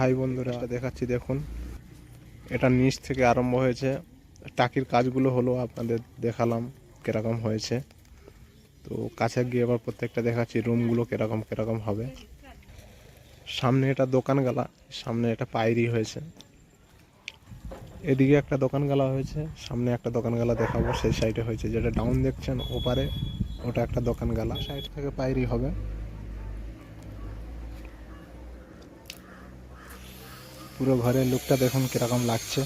High বন্ধুরা দেখাচ্ছি দেখুন। এটা নিচ থেকে আরম্ভ হয়েছে। টাকির কাজগুলো হলো আপনাদের দেখালাম কীরকম হয়েছে। তো কাছে গিয়ে এবার প্রত্যেকটা দেখাচ্ছি রুমগুলো কীরকম কীরকম হবে। সামনে এটা দোকান গালা সামনে এটা পায়রি হয়েছে। এদিকে একটা দোকান গালা হয়েছে সামনে একটা দোকান গালা দেখাবো সেই সাইডে হয়েছে। যেটা ডাউন দেখছেন ওপারে ওটা একটা দোকান গালা সাইড থেকে পায়রি হবে। পুরো ঘরের লুকটা দেখুন কীরকম লাগছে।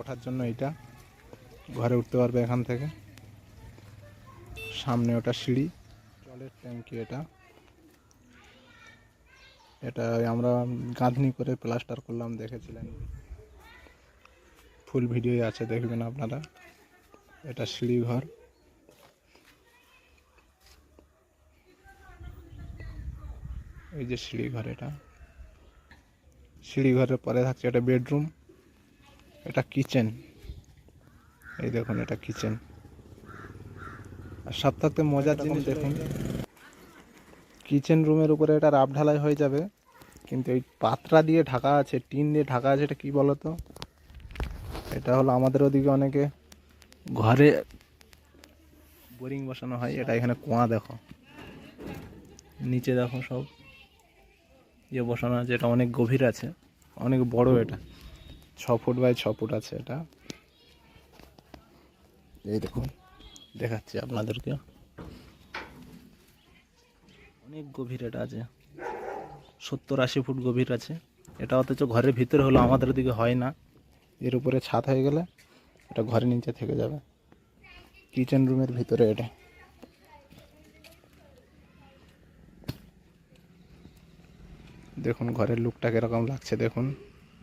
ওঠার জন্য এটা ঘরে উঠতে পারবে এখান থেকে। সামনে ওটা সিঁড়ি। জলের ট্যাঙ্কি এটা। এটা আমরা গাঁথনি করে প্লাস্টার করলাম, দেখেছিলেন? ফুল ভিডিও আছে, দেখবেন আপনারা। এটা সিঁড়ি ঘর এই যে সিঁড়ি ঘর এটা। সিঁড়ি ঘরের পরে থাকছে এটা বেডরুম এটা কিচেন এই দেখুন এটা কিচেন আর সব থাকতে মজার জিনিস দেখুন কিচেন রুমের উপরে এটা রাব ঢালাই হয়ে যাবে কিন্তু এই পাত্রা দিয়ে ঢাকা আছে টিন দিয়ে ঢাকা আছে এটা কি বলতো? এটা হলো আমাদের ওদিকে অনেকে ঘরে বোরিং বসানো হয়, এটা এখানে কুয়া দেখো। নিচে দেখো সব। ইয়ে বসানো আছে, এটা অনেক গভীর আছে, অনেক বড় এটা। ছ ফুট বাই ছ ফুট আছে এটা। এই দেখুন, দেখাচ্ছি আপনাদেরকে। অনেক গভীর এটা আছে। সত্তর আশি ফুট গভীর আছে। এটা অথচ ঘরের ভিতরে হলো আমাদের দিকে হয় না। এর উপরে ছাদ হয়ে গেলে এটা ঘরের নিচে থেকে যাবে। কিচেন রুমের ভিতরে এটা। দেখুন, ঘরের লুকটা কীরকম লাগছে, দেখুন।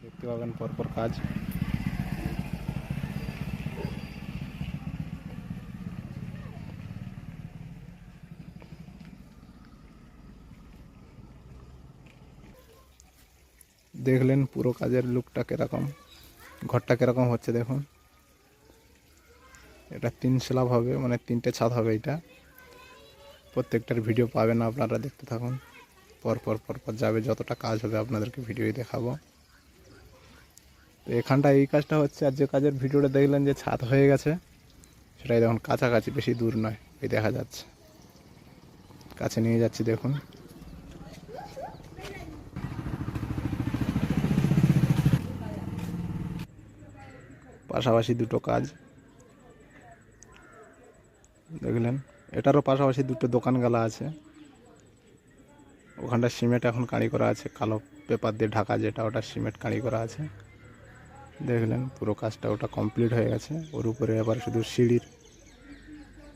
দেখতে পাবেন পরপর কাজ। দেখলেন পুরো কাজের লুকটা কীরকম। ঘরটা কীরকম হচ্ছে, দেখুন। এটা তিন স্ল্যাব হবে মানে তিনটে ছাদ হবে এটা। প্রত্যেকটার ভিডিও পাবেন আপনারা, দেখতে থাকুন। পর পর পর পর যাবে, যতটা কাজ হবে আপনাদেরকে ভিডিওই দেখাবো। তো এখানটা এই কাজটা হচ্ছে, আর যে কাজের ভিডিওটা দেখলেন যে ছাদ হয়ে গেছে, সেটাই দেখুন, কাছাকাছি, বেশি দূর নয়, এই দেখা যাচ্ছে। কাছে নিয়ে যাচ্ছি, দেখুন। পাশাপাশি দুটো কাজ। দেখলেন। এটারও পাশাপাশি দুটো দোকান গালা আছে। ওখানটা সিমেন্ট এখন কাঁড়ি করা আছে, কালো পেপার দিয়ে ঢাকা যেটা, ওটা সিমেন্ট কাঁড়ি করা আছে। দেখলেন পুরো কাজটা ওটা কমপ্লিট হয়ে গেছে। ওর উপরে আবার শুধু সিঁড়ির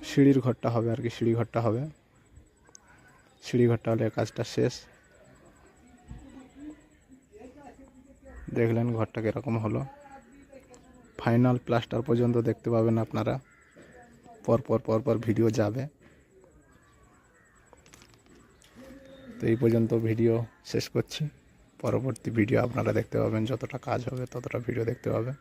সিঁড়ির ঘরটা হবে আর কি, সিঁড়ি ঘরটা হবে। সিঁড়ি ঘরটা হলে কাজটা শেষ। দেখলেন ঘরটা কীরকম হলো। ফাইনাল প্লাস্টার পর্যন্ত দেখতে পাবেন আপনারা। পর পর পর পর ভিডিও যাবে। তো এই পর্যন্ত ভিডিও শেষ করছি। পরবর্তী ভিডিও আপনারা দেখতে পাবেন। যতটা কাজ হবে, ততটা ভিডিও দেখতে পাবেন।